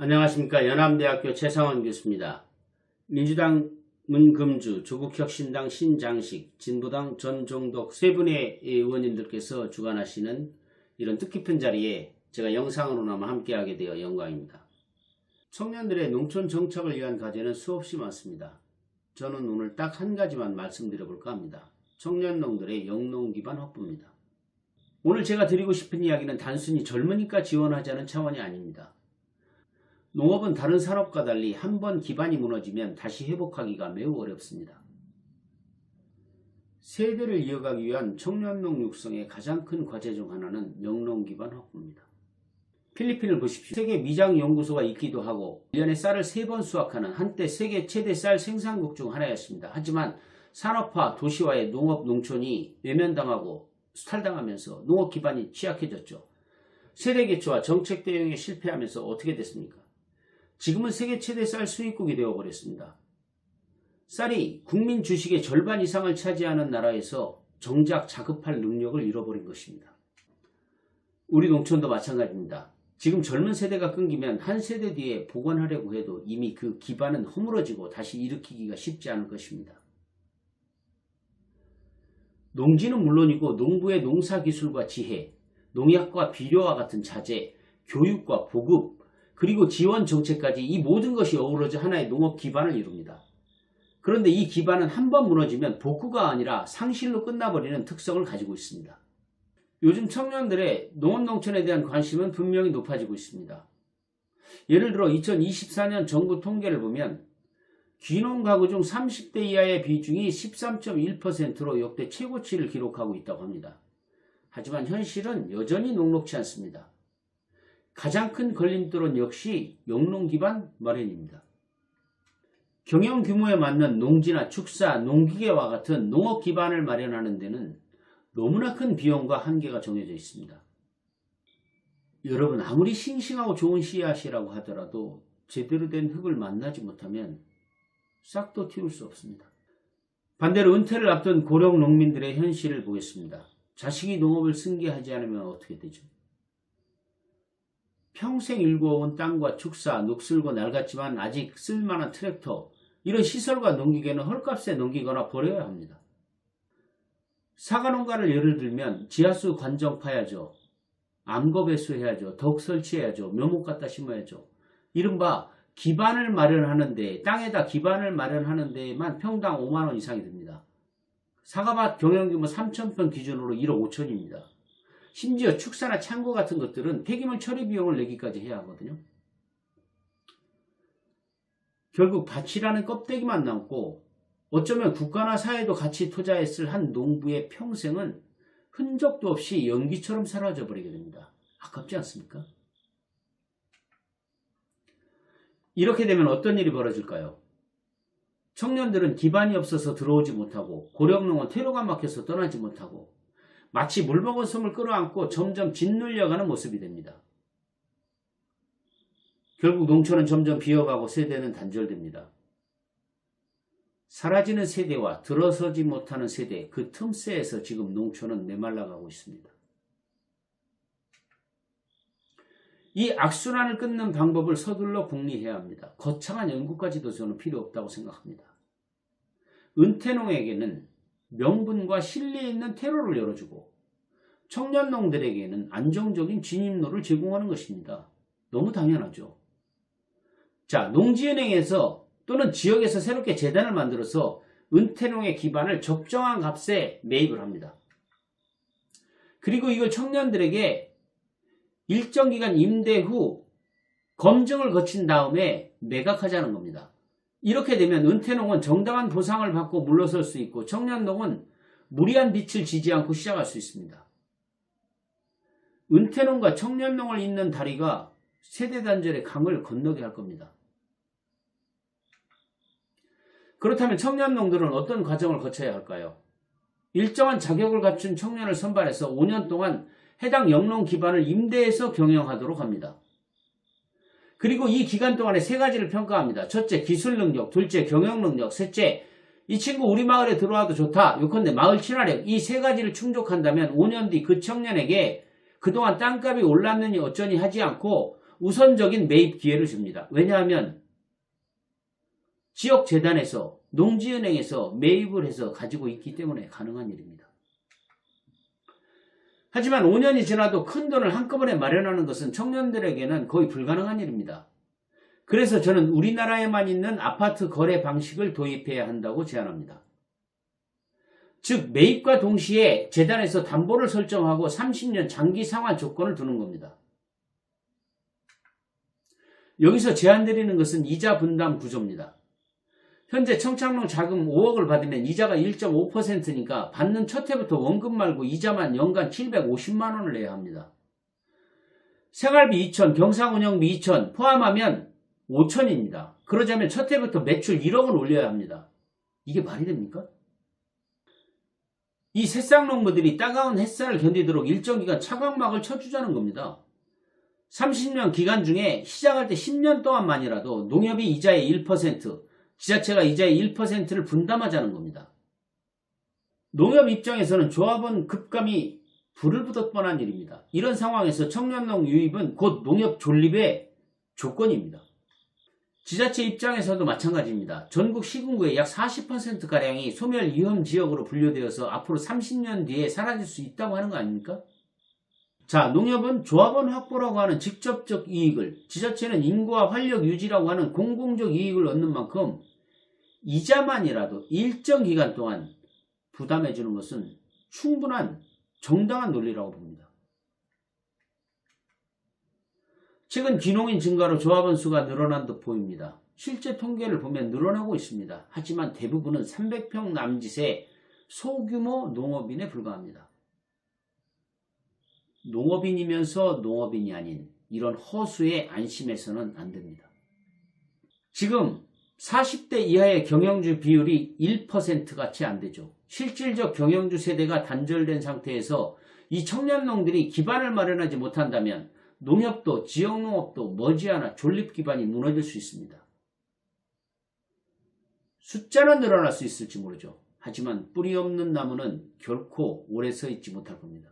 안녕하십니까. 연암대학교 최상원 교수입니다. 민주당 문금주, 조국혁신당 신장식, 진보당 전종덕 세 분의 의원님들께서 주관하시는 이런 뜻깊은 자리에 제가 영상으로나마 함께하게 되어 영광입니다. 청년들의 농촌 정착을 위한 과제는 수없이 많습니다. 저는 오늘 딱 한 가지만 말씀드려볼까 합니다. 청년농들의 영농 기반 확보입니다. 오늘 제가 드리고 싶은 이야기는 단순히 젊으니까 지원하자는 차원이 아닙니다. 농업은 다른 산업과 달리 한 번 기반이 무너지면 다시 회복하기가 매우 어렵습니다. 세대를 이어가기 위한 청년농 육성의 가장 큰 과제 중 하나는 영농 기반 확보입니다. 필리핀을 보십시오. 세계 미장 연구소가 있기도 하고 1년에 쌀을 3번 수확하는 한때 세계 최대 쌀 생산국 중 하나였습니다. 하지만 산업화, 도시화의 농업 농촌이 외면당하고 수탈당하면서 농업 기반이 취약해졌죠. 세대 개초와 정책 대응에 실패하면서 어떻게 됐습니까? 지금은 세계 최대 쌀 수입국이 되어버렸습니다. 쌀이 국민 주식의 절반 이상을 차지하는 나라에서 정작 자급할 능력을 잃어버린 것입니다. 우리 농촌도 마찬가지입니다. 지금 젊은 세대가 끊기면 한 세대 뒤에 복원하려고 해도 이미 그 기반은 허물어지고 다시 일으키기가 쉽지 않을 것입니다. 농지는 물론이고 농부의 농사기술과 지혜, 농약과 비료와 같은 자재, 교육과 보급, 그리고 지원 정책까지 이 모든 것이 어우러져 하나의 농업 기반을 이룹니다. 그런데 이 기반은 한 번 무너지면 복구가 아니라 상실로 끝나버리는 특성을 가지고 있습니다. 요즘 청년들의 농업 농촌에 대한 관심은 분명히 높아지고 있습니다. 예를 들어 2024년 정부 통계를 보면 귀농 가구 중 30대 이하의 비중이 13.1%로 역대 최고치를 기록하고 있다고 합니다. 하지만 현실은 여전히 녹록치 않습니다. 가장 큰 걸림돌은 역시 영농 기반 마련입니다. 경영 규모에 맞는 농지나 축사, 농기계와 같은 농업 기반을 마련하는 데는 너무나 큰 비용과 한계가 정해져 있습니다. 여러분 아무리 싱싱하고 좋은 씨앗이라고 하더라도 제대로 된 흙을 만나지 못하면 싹도 틔울 수 없습니다. 반대로 은퇴를 앞둔 고령 농민들의 현실을 보겠습니다. 자식이 농업을 승계하지 않으면 어떻게 되죠? 평생 일구어온 땅과 축사, 녹슬고 낡았지만 아직 쓸만한 트랙터, 이런 시설과 농기계는 헐값에 넘기거나 버려야 합니다. 사과농가를 예를 들면 지하수 관정 파야죠. 암거 배수해야죠. 덕 설치해야죠. 묘목 갖다 심어야죠. 이른바 기반을 마련하는데 땅에다 기반을 마련하는 데에만 평당 5만원 이상이 듭니다. 사과밭 경영규모 3천평 기준으로 1억 5천입니다. 심지어 축사나 창고 같은 것들은 폐기물 처리 비용을 내기까지 해야 하거든요. 결국 밭이라는 껍데기만 남고 어쩌면 국가나 사회도 같이 투자했을 한 농부의 평생은 흔적도 없이 연기처럼 사라져 버리게 됩니다. 아깝지 않습니까? 이렇게 되면 어떤 일이 벌어질까요? 청년들은 기반이 없어서 들어오지 못하고 고령농은 퇴로가 막혀서 떠나지 못하고 마치 물 먹은 섬을 끌어안고 점점 짓눌려가는 모습이 됩니다. 결국 농촌은 점점 비어가고 세대는 단절됩니다. 사라지는 세대와 들어서지 못하는 세대, 그 틈새에서 지금 농촌은 메말라가고 있습니다. 이 악순환을 끊는 방법을 서둘러 궁리해야 합니다. 거창한 연구까지도 저는 필요 없다고 생각합니다. 은퇴농에게는 명분과 신뢰 있는 퇴로를 열어주고 청년농들에게는 안정적인 진입로를 제공하는 것입니다. 너무 당연하죠. 자, 농지은행에서 또는 지역에서 새롭게 재단을 만들어서 은퇴농의 기반을 적정한 값에 매입을 합니다. 그리고 이걸 청년들에게 일정 기간 임대 후 검증을 거친 다음에 매각하자는 겁니다. 이렇게 되면 은퇴농은 정당한 보상을 받고 물러설 수 있고 청년농은 무리한 빛을 지지 않고 시작할 수 있습니다. 은퇴농과 청년농을 잇는 다리가 세대 단절의 강을 건너게 할 겁니다. 그렇다면 청년농들은 어떤 과정을 거쳐야 할까요? 일정한 자격을 갖춘 청년을 선발해서 5년 동안 해당 영농 기반을 임대해서 경영하도록 합니다. 그리고 이 기간 동안에 세 가지를 평가합니다. 첫째, 기술 능력. 둘째, 경영 능력. 셋째, 이 친구 우리 마을에 들어와도 좋다. 요컨대 마을 친화력. 이 세 가지를 충족한다면 5년 뒤 그 청년에게 그동안 땅값이 올랐느니 어쩌니 하지 않고 우선적인 매입 기회를 줍니다. 왜냐하면 지역 재단에서 농지은행에서 매입을 해서 가지고 있기 때문에 가능한 일입니다. 하지만 5년이 지나도 큰 돈을 한꺼번에 마련하는 것은 청년들에게는 거의 불가능한 일입니다. 그래서 저는 우리나라에만 있는 아파트 거래 방식을 도입해야 한다고 제안합니다. 즉 매입과 동시에 재단에서 담보를 설정하고 30년 장기 상환 조건을 두는 겁니다. 여기서 제안 드리는 것은 이자 분담 구조입니다. 현재 청창농 자금 5억을 받으면 이자가 1.5%니까 받는 첫 해부터 원금 말고 이자만 연간 750만 원을 내야 합니다. 생활비 2천, 경상운영비 2천 포함하면 5천입니다. 그러자면 첫 해부터 매출 1억을 올려야 합니다. 이게 말이 됩니까? 이 새싹 농부들이 따가운 햇살을 견디도록 일정 기간 차광막을 쳐주자는 겁니다. 30년 기간 중에 시작할 때 10년 동안만이라도 농협이 이자의 1%, 지자체가 이자의 1%를 분담하자는 겁니다. 농협 입장에서는 조합원 급감이 불을 붙을 뻔한 일입니다. 이런 상황에서 청년농 유입은 곧 농협 존립의 조건입니다. 지자체 입장에서도 마찬가지입니다. 전국 시군구의 약 40%가량이 소멸 위험 지역으로 분류되어서 앞으로 30년 뒤에 사라질 수 있다고 하는 거 아닙니까? 자, 농협은 조합원 확보라고 하는 직접적 이익을, 지자체는 인구와 활력 유지라고 하는 공공적 이익을 얻는 만큼 이자만이라도 일정 기간 동안 부담해 주는 것은 충분한 정당한 논리라고 봅니다. 최근 귀농인 증가로 조합원 수가 늘어난 듯 보입니다. 실제 통계를 보면 늘어나고 있습니다. 하지만 대부분은 300평 남짓의 소규모 농업인에 불과합니다. 농업인이면서 농업인이 아닌 이런 허수에 안심해서는 안 됩니다. 지금 40대 이하의 경영주 비율이 1%가 채안 되죠. 실질적 경영주 세대가 단절된 상태에서 이 청년농들이 기반을 마련하지 못한다면 농협도 지역농업도 머지않아 존립 기반이 무너질 수 있습니다. 숫자는 늘어날 수 있을지 모르죠. 하지만 뿌리 없는 나무는 결코 오래 서 있지 못할 겁니다.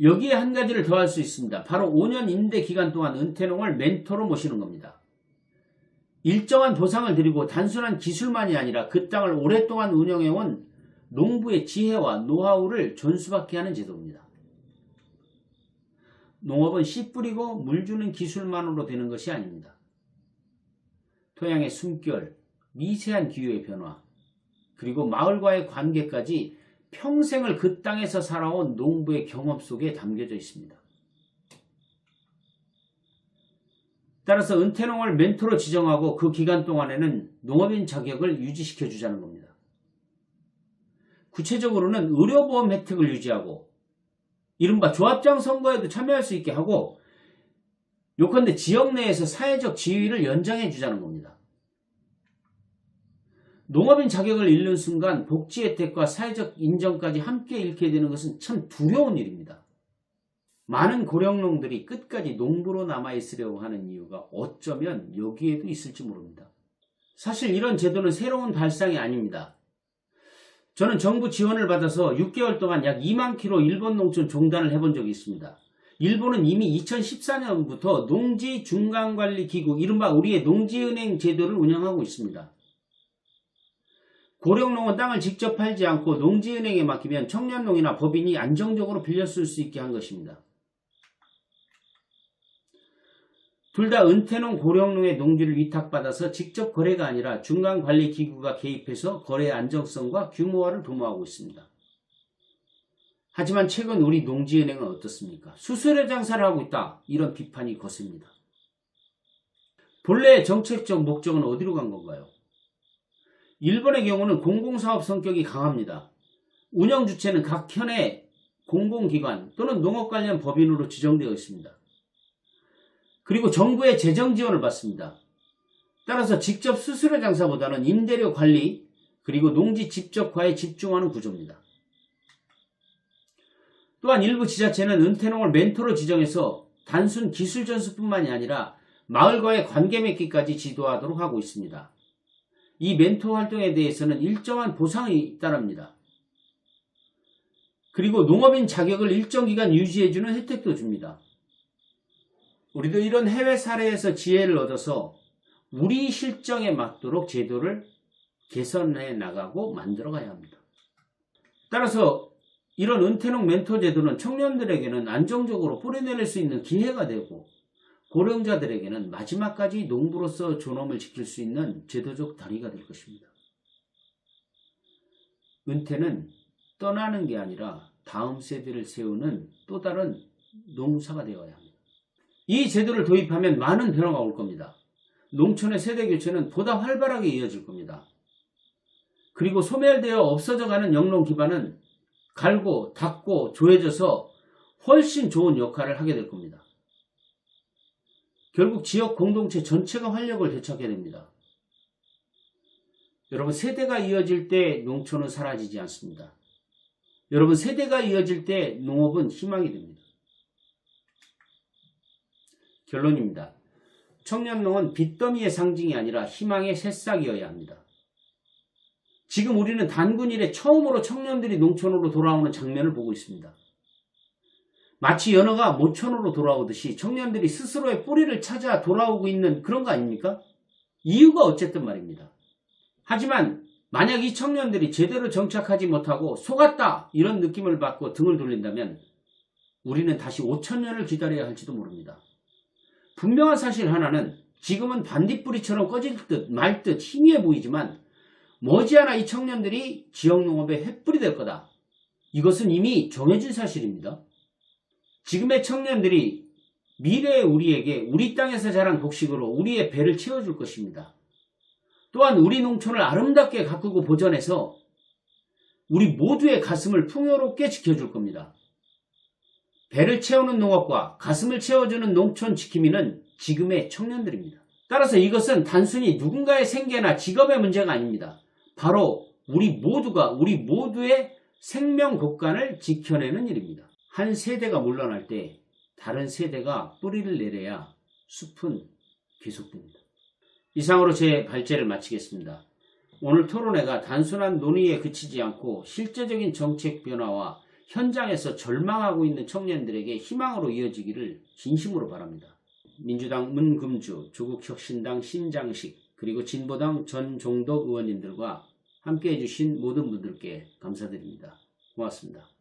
여기에 한 가지를 더할 수 있습니다. 바로 5년 임대 기간 동안 은퇴농을 멘토로 모시는 겁니다. 일정한 보상을 드리고 단순한 기술만이 아니라 그 땅을 오랫동안 운영해온 농부의 지혜와 노하우를 전수받게 하는 제도입니다. 농업은 씨 뿌리고 물 주는 기술만으로 되는 것이 아닙니다. 토양의 숨결, 미세한 기후의 변화, 그리고 마을과의 관계까지 평생을 그 땅에서 살아온 농부의 경험 속에 담겨져 있습니다. 따라서 은퇴농을 멘토로 지정하고 그 기간 동안에는 농업인 자격을 유지시켜 주자는 겁니다. 구체적으로는 의료보험 혜택을 유지하고 이른바 조합장 선거에도 참여할 수 있게 하고 요컨대 지역 내에서 사회적 지위를 연장해 주자는 겁니다. 농업인 자격을 잃는 순간 복지 혜택과 사회적 인정까지 함께 잃게 되는 것은 참 두려운 일입니다. 많은 고령농들이 끝까지 농부로 남아있으려고 하는 이유가 어쩌면 여기에도 있을지 모릅니다. 사실 이런 제도는 새로운 발상이 아닙니다. 저는 정부 지원을 받아서 6개월 동안 약 2만 킬로 일본 농촌 종단을 해본 적이 있습니다. 일본은 이미 2014년부터 농지 중간관리기구, 이른바 우리의 농지은행 제도를 운영하고 있습니다. 고령농은 땅을 직접 팔지 않고 농지은행에 맡기면 청년농이나 법인이 안정적으로 빌려 쓸 수 있게 한 것입니다. 둘 다 은퇴농 고령농의 농지를 위탁받아서 직접 거래가 아니라 중간관리기구가 개입해서 거래의 안정성과 규모화를 도모하고 있습니다. 하지만 최근 우리 농지은행은 어떻습니까? 수수료 장사를 하고 있다. 이런 비판이 거셉니다. 본래의 정책적 목적은 어디로 간 건가요? 일본의 경우는 공공사업 성격이 강합니다. 운영 주체는 각 현의 공공기관 또는 농업 관련 법인으로 지정되어 있습니다. 그리고 정부의 재정 지원을 받습니다. 따라서 직접 수수료 장사보다는 임대료 관리 그리고 농지 집적화에 집중하는 구조입니다. 또한 일부 지자체는 은퇴농을 멘토로 지정해서 단순 기술 전수뿐만이 아니라 마을과의 관계 맺기까지 지도하도록 하고 있습니다. 이 멘토 활동에 대해서는 일정한 보상이 따릅니다. 그리고 농업인 자격을 일정 기간 유지해주는 혜택도 줍니다. 우리도 이런 해외 사례에서 지혜를 얻어서 우리 실정에 맞도록 제도를 개선해 나가고 만들어 가야 합니다. 따라서 이런 은퇴농 멘토 제도는 청년들에게는 안정적으로 뿌리내릴 수 있는 기회가 되고 고령자들에게는 마지막까지 농부로서 존엄을 지킬 수 있는 제도적 다리가 될 것입니다. 은퇴는 떠나는 게 아니라 다음 세대를 세우는 또 다른 농사가 되어야 합니다. 이 제도를 도입하면 많은 변화가 올 겁니다. 농촌의 세대 교체는 보다 활발하게 이어질 겁니다. 그리고 소멸되어 없어져가는 영농 기반은 갈고 닦고 조해져서 훨씬 좋은 역할을 하게 될 겁니다. 결국 지역 공동체 전체가 활력을 되찾게 됩니다. 여러분 세대가 이어질 때 농촌은 사라지지 않습니다. 여러분 세대가 이어질 때 농업은 희망이 됩니다. 결론입니다. 청년농은 빚더미의 상징이 아니라 희망의 새싹이어야 합니다. 지금 우리는 단군 이래 처음으로 청년들이 농촌으로 돌아오는 장면을 보고 있습니다. 마치 연어가 모천으로 돌아오듯이 청년들이 스스로의 뿌리를 찾아 돌아오고 있는 그런 거 아닙니까? 이유가 어쨌든 말입니다. 하지만 만약 이 청년들이 제대로 정착하지 못하고 속았다 이런 느낌을 받고 등을 돌린다면 우리는 다시 5천년을 기다려야 할지도 모릅니다. 분명한 사실 하나는 지금은 반딧불이처럼 꺼질 듯 말 듯 희미해 보이지만 머지않아 이 청년들이 지역농업의 횃불이 될 거다. 이것은 이미 정해진 사실입니다. 지금의 청년들이 미래의 우리에게 우리 땅에서 자란 곡식으로 우리의 배를 채워줄 것입니다. 또한 우리 농촌을 아름답게 가꾸고 보존해서 우리 모두의 가슴을 풍요롭게 지켜줄 겁니다. 배를 채우는 농업과 가슴을 채워주는 농촌 지킴이는 지금의 청년들입니다. 따라서 이것은 단순히 누군가의 생계나 직업의 문제가 아닙니다. 바로 우리 모두가 우리 모두의 생명 곳간을 지켜내는 일입니다. 한 세대가 물러날 때 다른 세대가 뿌리를 내려야 숲은 계속됩니다. 이상으로 제 발제를 마치겠습니다. 오늘 토론회가 단순한 논의에 그치지 않고 실제적인 정책 변화와 현장에서 절망하고 있는 청년들에게 희망으로 이어지기를 진심으로 바랍니다. 민주당 문금주, 조국혁신당 신장식, 그리고 진보당 전종덕 의원님들과 함께 해주신 모든 분들께 감사드립니다. 고맙습니다.